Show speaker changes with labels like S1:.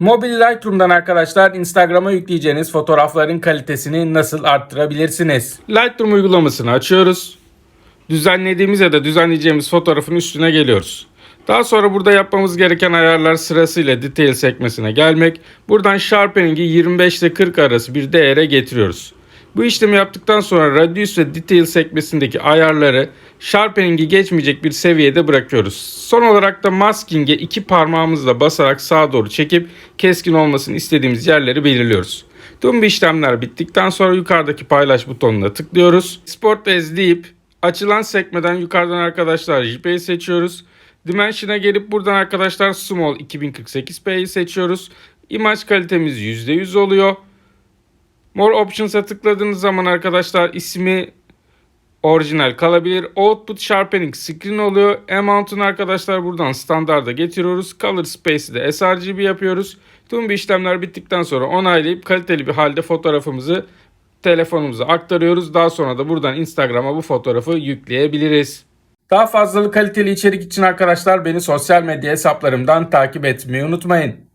S1: Mobil Lightroom'dan arkadaşlar Instagram'a yükleyeceğiniz fotoğrafların kalitesini nasıl arttırabilirsiniz? Lightroom uygulamasını açıyoruz. Düzenlediğimiz ya da düzenleyeceğimiz fotoğrafın üstüne geliyoruz. Daha sonra burada yapmamız gereken ayarlar sırasıyla detail sekmesine gelmek. Buradan sharpening'i 25 ile 40 arası bir değere getiriyoruz. Bu işlemi yaptıktan sonra radius ve detail sekmesindeki ayarları sharpening'i geçmeyecek bir seviyede bırakıyoruz. Son olarak da masking'e iki parmağımızla basarak sağa doğru çekip keskin olmasını istediğimiz yerleri belirliyoruz. Tüm bu işlemler bittikten sonra yukarıdaki paylaş butonuna tıklıyoruz. Sport as deyip açılan sekmeden yukarıdan arkadaşlar JPEG'i seçiyoruz. Dimension'a gelip buradan arkadaşlar Small 2048p'yi seçiyoruz. İmaj kalitemiz %100 oluyor. More Options'a tıkladığınız zaman arkadaşlar ismi orijinal kalabilir. Output Sharpening Screen oluyor. Amount'unu arkadaşlar buradan standarda getiriyoruz. Color Space'i de sRGB yapıyoruz. Tüm bu işlemler bittikten sonra onaylayıp kaliteli bir halde fotoğrafımızı telefonumuza aktarıyoruz. Daha sonra da buradan Instagram'a bu fotoğrafı yükleyebiliriz. Daha fazlalı kaliteli içerik için arkadaşlar beni sosyal medya hesaplarımdan takip etmeyi unutmayın.